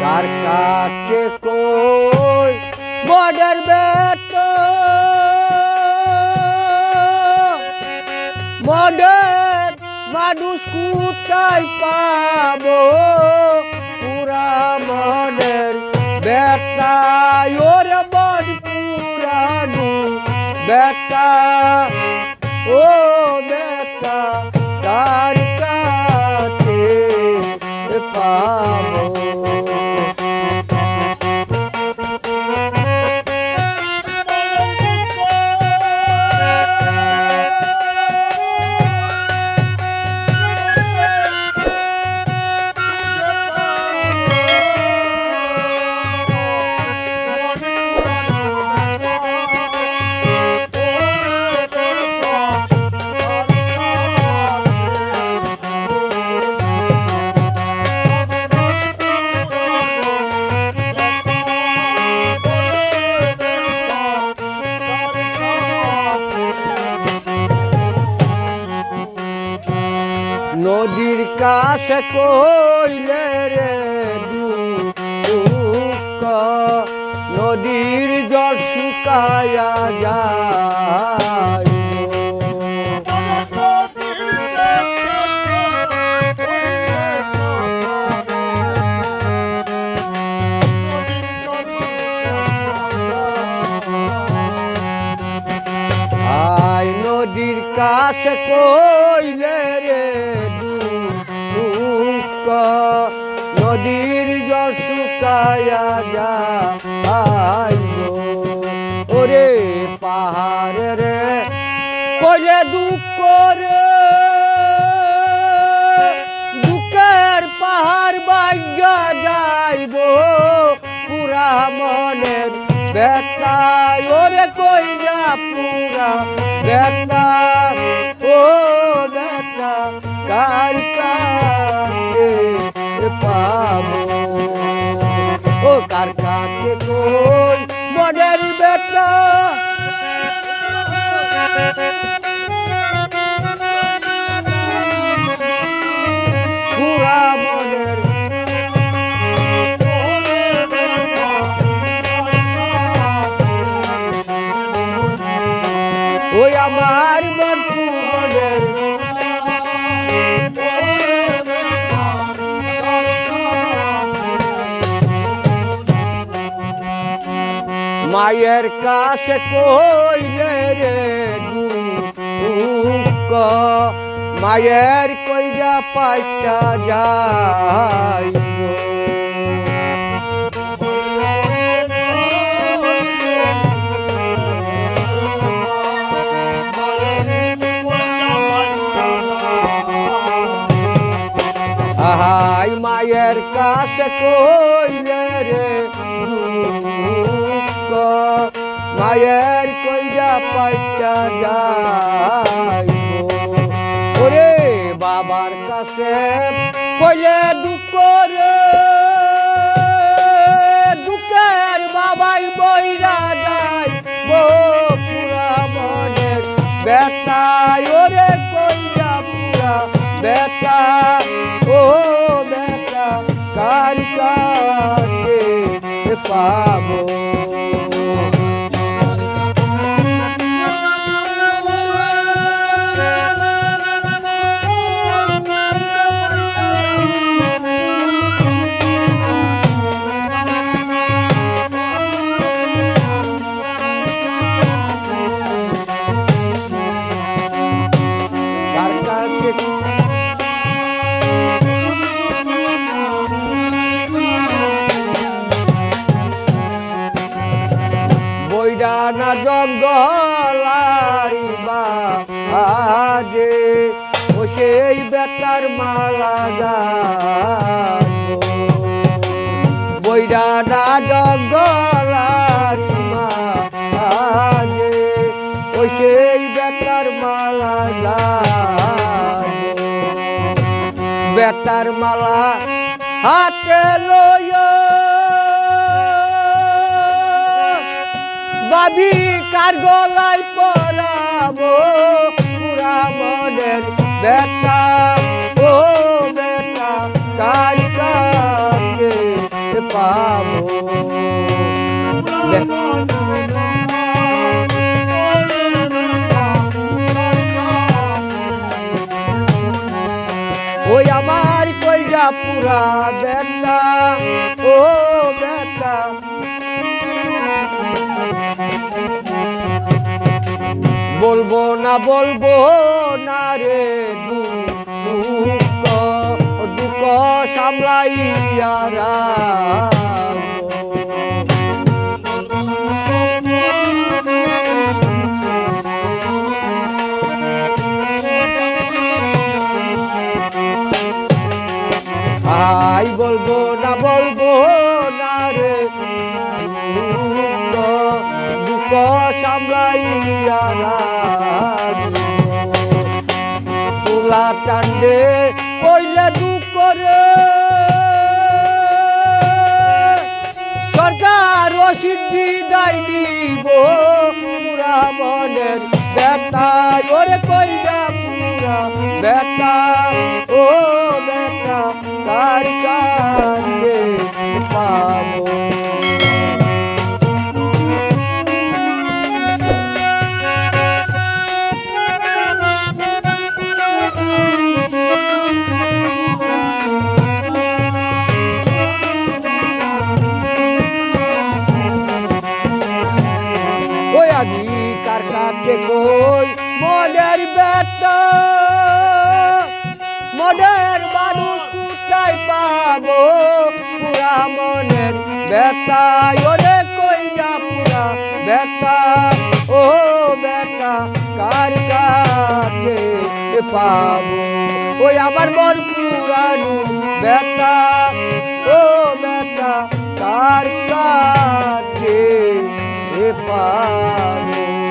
কার কাছে কই বর্ডার বেত বর্ডার মানুষ কোথায় পাবো? পুরা মনের বেটা ওর বড় বেটা ও কাছে কইলে রে দুঃখ নদীর জল শুকায়া যায়। কাছে কইলে যায় গো। ওরে পাহাড় রে কইলে দুঃখ রে দুঃখের পাহাড় বাইগা যাইব, পুরা মনের বেটা ওরে কইরা পুরা বেটা ও বেটা কার কই মনের বেটা মায়ের কাছে কইলে রে দুঃখ? মায়ের কইরা পাইটা যাই আহাই মায়ের কাছে কইলে রে মায়ের কইরা পাইটা যাই ওরে বাবার কাছে কইলে দুঃখ রে। দুঃখের বাবাই বইরা যায় গো পুরা মনের বেটাই ওরে কইরা পুরা বেটা ও বেটা কার কাছে পাবো? না জঙ্গলারি বাজে, ও সেই বেতার মালা বইডা না জঙ্গলারি মাঝে ও সেই বেতার মালা বেতার মালা হাতে লইয়া বাবি কার গলায় পরাবো? পুরা মনের বেটা ও বেটা কার কাছে পাবো? ওই আমার কইরা পুরা বেটা ও বলব না বলব না রে দুঃখ দুঃখ সামলাইয়া। আই বলব না বলব না রে দুঃখ সামলাইয়া তুলা চান্ডে কইলে দু করে সরকার রশিদ বিদায় দিব পুরা মনের বেতা ওরে কইরা পুরা বেতা ও বেতা ওরে কইয়া পুরা বেতা ও বেতা কার কাছে পাবো? ওই আমার মন পুরানো বেতা ও বেতা কার কাছে পাবো?